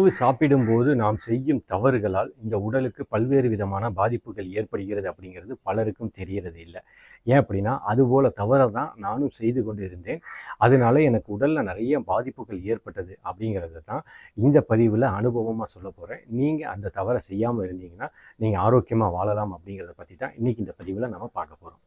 உணவு சாப்பிடும்போது நாம் செய்யும் தவறுகளால் இந்த உடலுக்கு பல்வேறு விதமான பாதிப்புகள் ஏற்படுகிறது அப்படிங்கிறது பலருக்கும் தெரியறது இல்லை. ஏன் அப்படின்னா அதுபோல் தவறை தான் நானும் செய்து கொண்டு இருந்தேன் அதனால எனக்கு உடலில் நிறைய பாதிப்புகள் ஏற்பட்டது அப்படிங்கிறது தான் இந்த பதிவில் அனுபவமாக சொல்ல போகிறேன் நீங்கள் அந்த தவறை செய்யாமல் இருந்தீங்கன்னா நீங்கள் ஆரோக்கியமாக வாழலாம் அப்படிங்கிறத பற்றி தான் இன்றைக்கி இந்த பதிவில் நம்ம பார்க்க போகிறோம்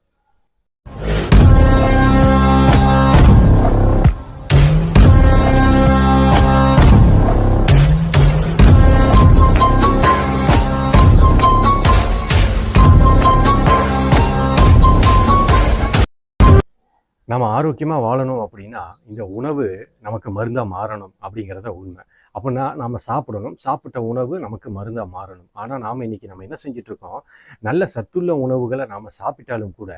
நம்ம ஆரோக்கியமாக வாழணும் அப்படின்னா இந்த உணவு நமக்கு மருந்தாக மாறணும் அப்படிங்கிறத உண்மை. அப்படின்னா நம்ம சாப்பிடணும். சாப்பிட்ட உணவு நமக்கு மருந்தாக மாறணும். ஆனால் நாம் இன்றைக்கி நம்ம என்ன செஞ்சிட்ருக்கோம் நல்ல சத்துள்ள உணவுகளை நாம் சாப்பிட்டாலும் கூட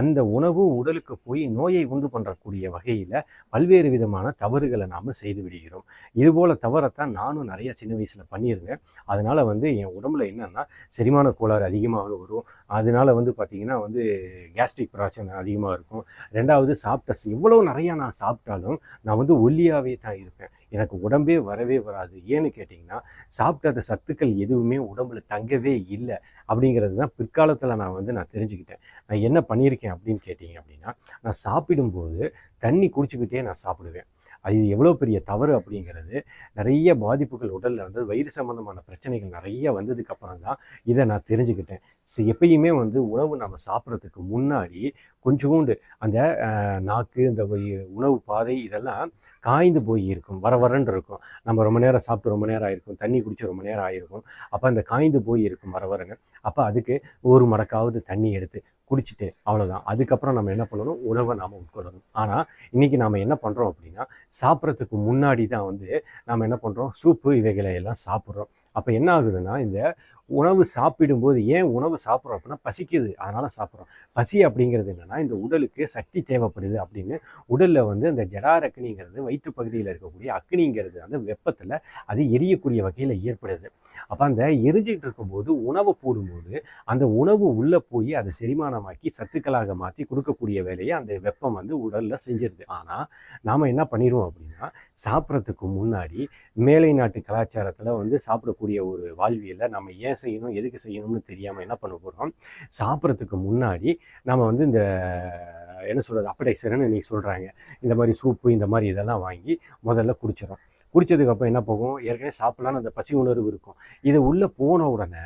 அந்த உணவு உடலுக்கு போய் நோயை உண்டு பண்ணுறக்கூடிய வகையில் பல்வேறு விதமான தவறுகளை நாம் செய்து விடுகிறோம். இதுபோல் தவறைத்தான் நானும் நிறைய சின்ன வயசில் பண்ணியிருந்தேன். அதனால் வந்து என் உடம்புல என்னென்னா செரிமான கோளாறு அதிகமாக வரும். அதனால வந்து பார்த்திங்கன்னா வந்து கேஸ்ட்ரிக் பிரச்சனை அதிகமாக இருக்கும். ரெண்டாவது சாப்பிட்ட எவ்வளோ நிறையா நான் சாப்பிட்டாலும் நான் வந்து ஒல்லியாகவே தான் இருப்பேன். எனக்கு உடம்பே வரவே வராது. ஏன்னு கேட்டிங்கன்னா சாப்பிட்டாத சத்துக்கள் எதுவுமே உடம்புல தங்கவே இல்லை அப்படிங்கிறது தான் பிற்காலத்தில் நான் வந்து நான் தெரிஞ்சுக்கிட்டேன். நான் என்ன பண்ணியிருக்கேன் அப்படின்னு கேட்டிங்க அப்படின்னா நான் சாப்பிடும்போது தண்ணி குடிச்சுக்கிட்டே நான் சாப்பிடுவேன். அது எவ்வளோ பெரிய தவறு அப்படிங்கிறது நிறைய பாதிப்புகள் உடலில் வந்து வயிறு சம்மந்தமான பிரச்சனைகள் நிறைய வந்ததுக்கப்புறம் தான் இதை நான் தெரிஞ்சுக்கிட்டேன். ஸோ எப்பயுமே வந்து உணவு நம்ம சாப்பிட்றதுக்கு முன்னாடி கொஞ்சோண்டு அந்த நாக்கு இந்த உணவு பாதை இதெல்லாம் காய்ந்து போய் இருக்கும். வர வரன்னு இருக்கும். நம்ம ரொம்ப நேரம் சாப்பிட்டு ரொம்ப நேரம் ஆயிருக்கும். தண்ணி குடிச்சு ரொம்ப நேரம் ஆயிருக்கும். அப்போ அந்த காய்ந்து போய் இருக்கும் வர வரன்னு. அப்போ அதுக்கு ஒரு மடக்காவது தண்ணி எடுத்து குடிச்சிட்டு அவ்வளோதான் அதுக்கப்புறம் நம்ம என்ன பண்ணணும்? உணவை நாம் உட்கொள்ளணும். ஆனால் இன்றைக்கி நாம் என்ன பண்ணுறோம் அப்படின்னா சாப்பிட்றதுக்கு முன்னாடி தான் வந்து நாம் என்ன பண்ணுறோம் சூப்பு இவைகளை எல்லாம் சாப்பிட்றோம். அப்போ என்ன ஆகுதுன்னா இந்த உணவு சாப்பிடும்போது ஏன் உணவு சாப்பிட்றோம் அப்படின்னா பசிக்குது. அதனால் சாப்பிட்றோம். பசி அப்படிங்கிறது என்னென்னா இந்த உடலுக்கு சக்தி தேவைப்படுது அப்படின்னு உடலில் வந்து அந்த ஜடாரக்னிங்கிறது வயிற்று பகுதியில் இருக்கக்கூடிய அக்னிங்கிறது அந்த வெப்பத்தில் அது எரியக்கூடிய வகையில் ஏற்படுது. அப்போ அந்த எரிஞ்சிக்கிட்டு இருக்கும்போது உணவை போடும்போது அந்த உணவு உள்ளே போய் அதை செரிமானமாக்கி சத்துக்களாக மாற்றி கொடுக்கக்கூடிய வேலையை அந்த வெப்பம் வந்து உடலில் செஞ்சிருது. ஆனால் நாம் என்ன பண்ணிடுவோம் அப்படின்னா சாப்பிட்றதுக்கு முன்னாடி மேலை நாட்டு கலாச்சாரத்தில் வந்து சாப்பிடக்கூடிய ஒரு வாழ்வியலை நம்ம ஏன் செய்யணும் எதுக்கு செய்யணும்னு தெரியாமல் என்ன பண்ண போகிறோம் சாப்பிட்றதுக்கு முன்னாடி நம்ம வந்து இந்த என்ன சொல்கிறது அப்படைசர்னு இன்றைக்கி சொல்கிறாங்க இந்த மாதிரி சூப்பு இந்த மாதிரி இதெல்லாம் வாங்கி முதல்ல குடிச்சிடும் குடித்ததுக்கப்புறம் என்ன போகும்? ஏற்கனவே சாப்பிட்லான்னு அந்த பசி உணர்வு இருக்கும். இது உள்ளே போன உடனே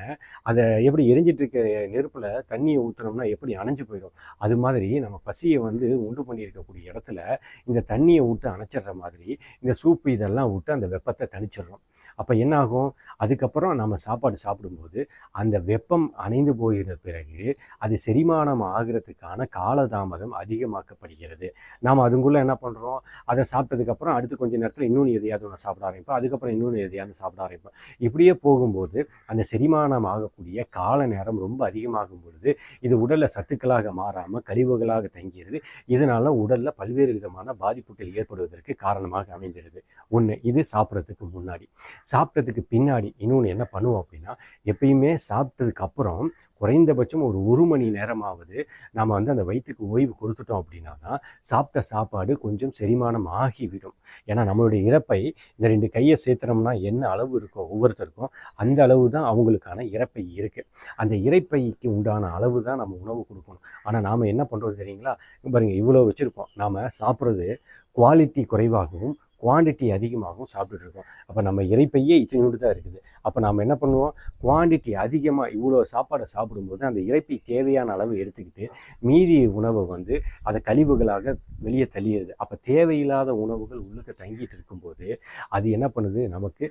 அதை எப்படி எரிஞ்சிட்டு இருக்க நெருப்பில் தண்ணியை ஊற்றுனோம்னா எப்படி அணைஞ்சு போயிடும்? அது மாதிரி நம்ம பசியை வந்து உண்டு பண்ணியிருக்கக்கூடிய இடத்துல இந்த தண்ணியை விட்டு அணைச்சிடுற மாதிரி இந்த சூப்பு இதெல்லாம் விட்டு அந்த வெப்பத்தை தணிச்சிடுறோம். அப்போ என்ன ஆகும் அதுக்கப்புறம் நம்ம சாப்பாடு சாப்பிடும்போது அந்த வெப்பம் அணைந்து போகிற பிறகு அது செரிமானம் ஆகிறதுக்கான காலதாமதம் அதிகமாக்கப்படுகிறது. நாம் அதுக்குள்ளே என்ன பண்ணுறோம் அதை சாப்பிட்டதுக்கப்புறம் அடுத்து கொஞ்சம் நேரத்தில் இன்னொன்று எதையாவது ஒன்று சாப்பிட ஆரம்பிப்போம். அதுக்கப்புறம் இன்னொன்று எதையாவது சாப்பிட ஆரம்பிப்போம். இப்படியே போகும்போது அந்த செரிமானம் ஆகக்கூடிய கால நேரம் ரொம்ப அதிகமாகும் பொழுது இது உடலில் சத்துக்களாக மாறாமல் கழிவுகளாக தங்கிறது இதனால் உடலில் பல்வேறு விதமான பாதிப்புகள் ஏற்படுவதற்கு காரணமாக அமைந்திருது. ஒன்று இது சாப்பிட்றதுக்கு முன்னாடி. சாப்பிட்டதுக்கு பின்னாடி இன்னொன்று என்ன பண்ணுவோம் அப்படின்னா எப்பயுமே சாப்பிட்டதுக்கு அப்புறம் குறைந்தபட்சம் ஒரு ஒரு மணி நேரமாவது நாம் வந்து அந்த வயிற்றுக்கு ஓய்வு கொடுத்துட்டோம் அப்படின்னா தான் சாப்பிட்ட சாப்பாடு கொஞ்சம் செரிமானம் ஆகிவிடும். ஏன்னா நம்மளுடைய இறப்பை இந்த ரெண்டு கையை சேர்த்துனோம்னா என்ன அளவு இருக்கோ ஒவ்வொருத்தருக்கும் அந்த அளவு தான் அவங்களுக்கான இறப்பை இருக்குது அந்த இறைப்பைக்கு உண்டான அளவு தான் நம்ம உணவு கொடுக்கணும். ஆனால் நாம் என்ன பண்ணுறோம் தெரியுங்களா? பாருங்கள் இவ்வளோ வச்சுருப்போம். நாம் சாப்பிட்றது குவாலிட்டி குறைவாகவும் குவாண்டிட்டி அதிகமாகவும் சாப்பிட்டுட்டு இருக்கோம் அப்போ நம்ம இறைப்பையே இத்தனோடு தான் இருக்குது. அப்போ நாம் என்ன பண்ணுவோம்? குவாண்டிட்டி அதிகமாக இவ்வளோ சாப்பாடை சாப்பிடும்போது அந்த இறைப்பை தேவையான அளவு எடுத்துக்கிட்டு மீதி உணவை வந்து அதை கழிவுகளாக வெளியே தள்ளிடுது. அப்போ தேவையில்லாத உணவுகள் உள்ளுக்கு தங்கிட்டு இருக்கும்போது அது என்ன பண்ணுது? நமக்கு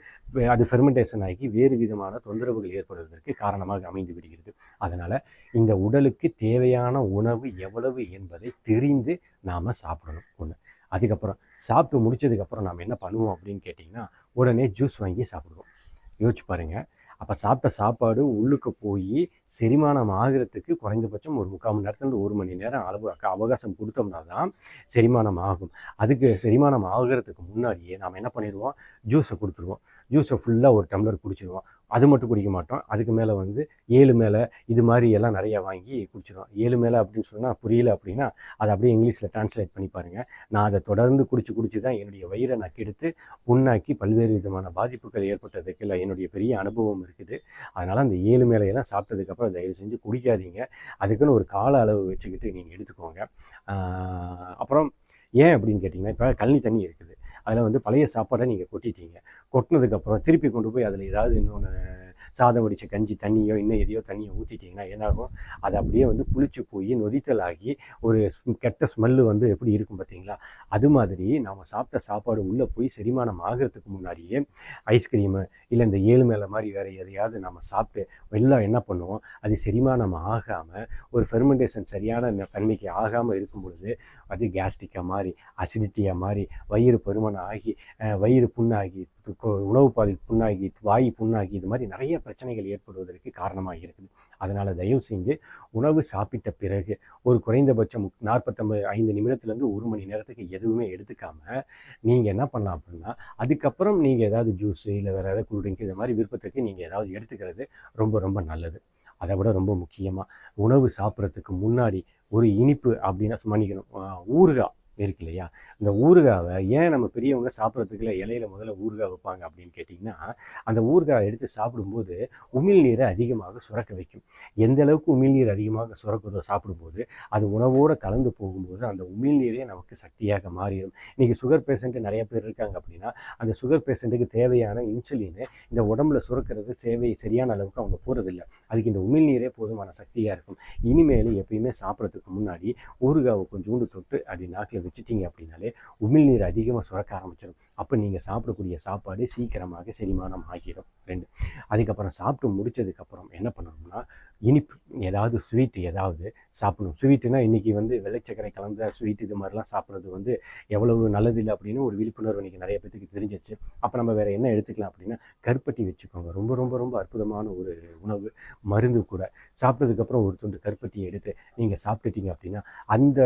அது ஃபெர்மெண்டேஷன் ஆகி வேறு விதமான தொந்தரவுகள் ஏற்படுவதற்கு காரணமாக அமைந்து விடுகிறது. அதனால் இந்த உடலுக்கு தேவையான உணவு எவ்வளவு என்பதை தெரிந்து நாம் சாப்பிடணும். ஒன்று அதுக்கப்புறம் சாப்பிட்டு முடிச்சதுக்கப்புறம் நாம் என்ன பண்ணுவோம் அப்படின்னு கேட்டிங்கன்னா உடனே ஜூஸ் வாங்கி சாப்பிடுவோம். யோசிச்சு பாருங்கள் அப்போ சாப்பிட்ட சாப்பாடு உள்ளுக்கு போய் செரிமானம் ஆகிறதுக்கு குறைந்தபட்சம் ஒரு முக்கால் மணி நேரத்துலேருந்து ஒரு மணி நேரம் அளவு அவகாசம் கொடுத்தோம்னா தான் செரிமானம் ஆகும். அதுக்கு செரிமானம் ஆகிறதுக்கு முன்னாடியே நாம் என்ன பண்ணிடுவோம்? ஜூஸை கொடுத்துருவோம் ஜூஸை ஃபுல்லாக ஒரு டம்ளர் குடிச்சிடுவோம் அது மட்டும் குடிக்க மாட்டோம். அதுக்கு மேலே வந்து ஏழு மேலே இது மாதிரி எல்லாம் நிறையா வாங்கி குடிச்சிடுவோம் ஏழு மேலே அப்படின்னு சொன்னால் புரியல அப்படின்னா அதை அப்படியே இங்கிலீஷில் டிரான்ஸ்லேட் பண்ணி பாருங்கள் நான் அதை தொடர்ந்து குடிச்சு குடிச்சு தான் என்னுடைய வயிறை நான் கெடுத்து புண்ணாக்கி பல்வேறு விதமான பாதிப்புகள் ஏற்பட்டதுக்கு இல்லை என்னுடைய பெரிய அனுபவம் இருக்குது. அதனால் அந்த ஏழு மேலையெல்லாம் சாப்பிட்டதுக்கப்புறம் தயவு செஞ்சு குடிக்காதீங்க. அதுக்குன்னு ஒரு கால அளவு வச்சுக்கிட்டு நீங்கள் எடுத்துக்கோங்க. அப்புறம் ஏன் அப்படின்னு கேட்டிங்கன்னா இப்போ கழனி தண்ணி இருக்குது. அதில் வந்து பழைய சாப்பாடை நீங்கள் கொட்டிட்டீங்க. கொட்டினதுக்கப்புறம் திருப்பி கொண்டு போய் அதில் ஏதாவது இன்னொன்று சாதம் வடித்த கஞ்சி தண்ணியோ இன்னும் எதையோ தண்ணியோ ஊற்றிட்டிங்கன்னா என்னாகும்? அது அப்படியே வந்து புளிச்சு போய் நொதித்தல் ஆகி ஒரு கெட்ட ஸ்மெல்லு வந்து எப்படி இருக்கும் பார்த்தீங்களா? அது மாதிரி நாம் சாப்பிட்ட சாப்பாடு உள்ளே போய் செரிமானம் ஆகிறதுக்கு முன்னாடியே ஐஸ்கிரீமு இல்லை இந்த ஏழு மேலே மாதிரி வேறு எதையாவது நம்ம சாப்பிட்டு எல்லாம் என்ன பண்ணுவோம்? அது செரிமானம் ஆகாமல் ஒரு ஃபெர்மெண்டேஷன் சரியான தன்மைக்கு ஆகாமல் இருக்கும் பொழுது அது கேஸ்ட்ரிக்காக மாறி அசிடிட்டியாக மாறி வயிறு பருமனாகி ஆகி வயிறு புண்ணாகி து- உணவு பாதிப்பு புண்ணாகி வாய் புண்ணாகி இது மாதிரி நிறைய பிரச்சனைகள் ஏற்படுவதற்கு காரணமாக இருக்குது. அதனால் தயவு செஞ்சு உணவு சாப்பிட்ட பிறகு ஒரு குறைந்தபட்சம் நாற்பத்தொம்பது ஐந்து நிமிடத்துலேருந்து ஒரு மணி நேரத்துக்கு எதுவுமே எடுத்துக்காமல் நீங்கள் என்ன பண்ணலாம் அப்படின்னா அதுக்கப்புறம் நீங்கள் ஏதாவது ஜூஸு இல்லை வேறு ஏதாவது கூல்ட்ரிங்க் இது மாதிரி விருப்பத்துக்கு நீங்கள் ஏதாவது எடுத்துக்கிறது ரொம்ப ரொம்ப நல்லது. அதை விட ரொம்ப முக்கியமாக உணவு சாப்பிட்றதுக்கு முன்னாடி ஒரு இனிப்பு அப்படின்னா மன்னிக்கணும் ஊறுகாய். இருக்கு இல்லையா? இந்த ஊறுகாவை ஏன் நம்ம பெரியவங்க சாப்பிட்றதுக்குள்ள இலையில முதல்ல ஊறுகாய் வைப்பாங்க அப்படின்னு கேட்டிங்கன்னா அந்த ஊறுகாய் எடுத்து சாப்பிடும்போது உமிழ்நீரை அதிகமாக சுரக்க வைக்கும். எந்த அளவுக்கு உமிழ்நீர் அதிகமாக சுரக்குதோ சாப்பிடும்போது அது உணவோடு கலந்து போகும்போது அந்த உமிழ்நீரே நமக்கு சக்தியாக மாறிடும். இன்றைக்கி சுகர் பேஷண்ட்டு நிறைய பேர் இருக்காங்க அப்படின்னா அந்த சுகர் பேஷண்ட்டுக்கு தேவையான இன்சுலின் இந்த உடம்புல சுரக்கிறது தேவை சரியான அளவுக்கு அவங்க போகிறதில்ல அதுக்கு இந்த உமிழ்நீரே போதுமான சக்தியாக இருக்கும். இனிமேல் எப்பயுமே சாப்பிட்றதுக்கு முன்னாடி ஊறுகாவை கொஞ்சோண்டு தொட்டு அப்படி நாக்கில் வச்சுட்டீங்க அப்படின்னாலே உமிழ்நீர் அதிகமாக சுரக்க ஆரம்பிச்சிடும் அப்போ நீங்கள் சாப்பிடக்கூடிய சாப்பாடு சீக்கிரமாக செரிமானம் ஆகிடும் ரெண்டு. அதுக்கப்புறம் சாப்பிட்டு முடிச்சதுக்கப்புறம் என்ன பண்ணணும்னா இனிப்பு. ஏதாவது ஸ்வீட்டு ஏதாவது சாப்பிடணும். ஸ்வீட்டுனா இன்றைக்கி வந்து வெள்ளைச்சக்கரை கலந்த ஸ்வீட் இது மாதிரிலாம் சாப்பிட்றது வந்து எவ்வளவு நல்லது இல்லை அப்படின்னு ஒரு விழிப்புணர்வு இன்றைக்கி நிறைய பேத்துக்கு தெரிஞ்சிருச்சு. அப்போ நம்ம வேறு என்ன எடுத்துக்கலாம் அப்படின்னா கருப்பட்டி வச்சுக்கோங்க. ரொம்ப ரொம்ப ரொம்ப அற்புதமான ஒரு உணவு. மருந்து கூட. சாப்பிட்டதுக்கப்புறம் ஒரு துண்டு கருப்பட்டியை எடுத்து நீங்கள் சாப்பிட்டுட்டீங்க அப்படின்னா அந்த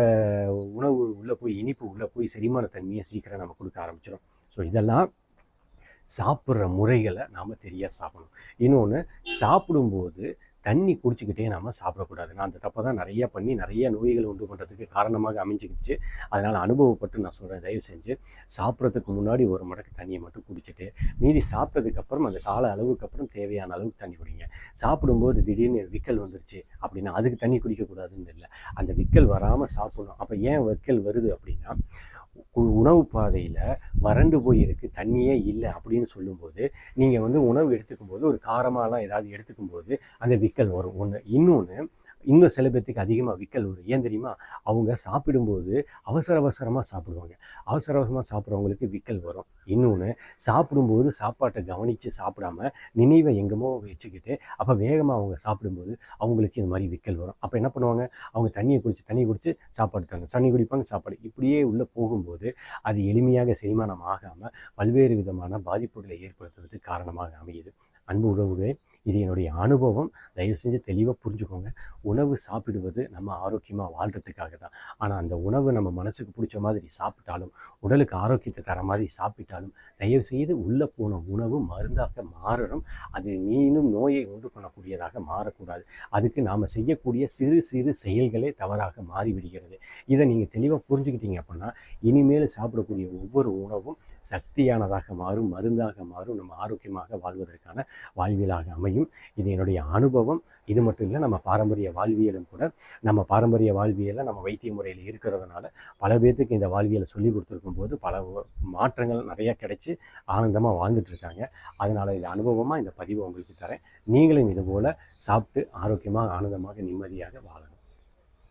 உணவு உள்ளே போய் இனிப்பு உள்ளே போய் செரிமான தன்மையை சீக்கிரம் நம்ம கொடுக்க ஆரம்பிச்சிடும் ஸோ இதெல்லாம் சாப்பிட்ற முறைகளை நாம் தெரியா சாப்பிடணும். இன்னொன்று சாப்பிடும்போது தண்ணி குடிச்சிக்கிட்டே நாம் சாப்பிடக்கூடாது. நான் அந்த தப்பை தான் நிறைய பண்ணி நிறைய நோய்களை உண்டு பண்ணுறதுக்கு காரணமாக அமைஞ்சிக்கிச்சு. அதனால் அனுபவப்பட்டு நான் சொல்கிறேன் தயவு செஞ்சு சாப்பிட்றதுக்கு முன்னாடி ஒரு மடக்கு தண்ணியை மட்டும் குடிச்சிட்டு மீதி சாப்பிட்டதுக்கப்புறம் அந்த கால அளவுக்கு அப்புறம் தேவையான அளவுக்கு தண்ணி குடிங்க. சாப்பிடும்போது திடீர்னு விக்கல் வந்துருச்சு அப்படின்னா அதுக்கு தண்ணி குடிக்கக்கூடாதுன்னு இல்லை அந்த விக்கல் வராமல் சாப்பிடணும். அப்போ ஏன் விக்கல் வருது அப்படின்னா உணவு பாதையில் வறண்டு போயிருக்கு தண்ணியே இல்லை அப்படின்னு சொல்லும்போது நீங்கள் வந்து உணவு எடுத்துக்கும் போது ஒரு காரமாலாம் ஏதாவது எடுத்துக்கும் போது அந்த விக்கல் வரும். ஒன்று இன்னொன்று இன்னும் சில பேர்த்துக்கு அதிகமாக விக்கல் வரும் ஏன் தெரியுமா? அவங்க சாப்பிடும்போது அவசர அவசரமாக சாப்பிடுவாங்க. அவசர அவசரமாக சாப்பிட்றவங்களுக்கு விக்கல் வரும். இன்னொன்று சாப்பிடும்போது சாப்பாட்டை கவனித்து சாப்பிடாம நினைவை எங்கேமோ வச்சுக்கிட்டு அப்போ வேகமாக அவங்க சாப்பிடும்போது அவங்களுக்கு இந்த மாதிரி விக்கல் வரும். அப்போ என்ன பண்ணுவாங்க? அவங்க தண்ணியை குடித்து தண்ணி குடித்து சாப்பாடு தாங்க தண்ணி குடிப்பாங்க சாப்பாடு. இப்படியே உள்ளே போகும்போது அது எளிமையாக செரிமானம் ஆகாமல் பல்வேறு விதமான பாதிப்புகளை ஏற்படுத்துறதுக்கு காரணமாக அமையுது. அன்பு உறவுகளே இது என்னுடைய அனுபவம். தயவு செஞ்சு தெளிவாக புரிஞ்சுக்கோங்க. உணவு சாப்பிடுவது நம்ம ஆரோக்கியமாக வாழ்கிறதுக்காக தான். ஆனால் அந்த உணவு நம்ம மனசுக்கு பிடிச்ச மாதிரி சாப்பிட்டாலும் உடலுக்கு ஆரோக்கியத்தை தர மாதிரி சாப்பிட்டாலும் தயவு செய்து உள்ளே போன உணவு மருந்தாக மாறணும். அது மீண்டும் நோயை உண்டு பண்ணக்கூடியதாக மாறக்கூடாது. அதுக்கு நாம் செய்யக்கூடிய சிறு சிறு செயல்களே தவறாக மாறிவிடுகிறது. இதை நீங்கள் தெளிவாக புரிஞ்சுக்கிட்டீங்க அப்படின்னா இனிமேல் சாப்பிடக்கூடிய ஒவ்வொரு உணவும் சக்தியானதாக மாறும் மருந்தாக மாறும். நம்ம ஆரோக்கியமாக வாழ்வதற்கான வாழ்வியலாக அமையும். இது என்னுடைய அனுபவம் இது மட்டும் இல்லை நம்ம பாரம்பரிய வாழ்வியலும் கூட நம்ம பாரம்பரிய வாழ்வியலில் நம்ம வைத்திய முறையில் இருக்கிறதுனால பல பேர்த்துக்கு இந்த வாழ்வியலை சொல்லி கொடுத்துருக்கும் போது பல மாற்றங்கள் நிறைய கிடைச்சி ஆனந்தமாக வாழ்ந்துட்டுருக்காங்க அதனால் இது அனுபவமாக இந்த பதிவை உங்களுக்கு தரேன். நீங்களும் இதுபோல் சாப்பிட்டு ஆரோக்கியமாக ஆனந்தமாக நிம்மதியாக வாழணும்.